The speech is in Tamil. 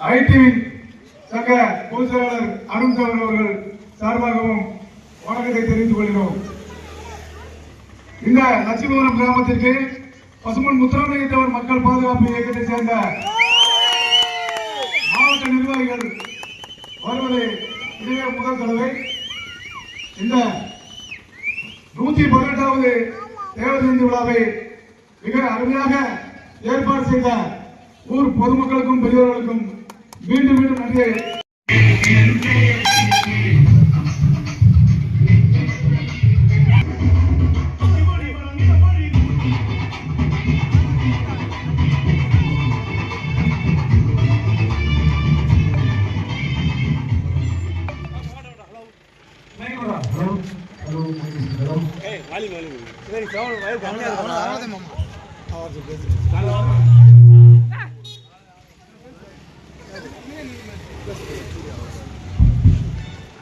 ஐடிவின் சங்க பொதுச் செயலாளர் அருண் சவர் அவர்கள் சார்பாகவும் வணக்கத்தை தெரிவித்துக் கொள்கிறோம். இந்த லட்சுமிபுரம் கிராமத்திற்கு பசுமன் முத்துராமலிங்கத்தவர் மக்கள் பாதுகாப்பு இயக்கத்தை சேர்ந்த மாவட்ட நிர்வாகிகள் வருவது இதுவே முதல் தடவை இந்த நூத்தி பதினெட்டாவது தேவர் விழாவை மிக அருமையாக ஏற்பாடு செய்த ஊர் பொதுமக்களுக்கும் பெரியவர்களுக்கும் மீண்டும் மீண்டும் நன்றி. வாலி வாலி சரி கவலை கவலை கவலை மாமா. அவர் பேசுகிறேன்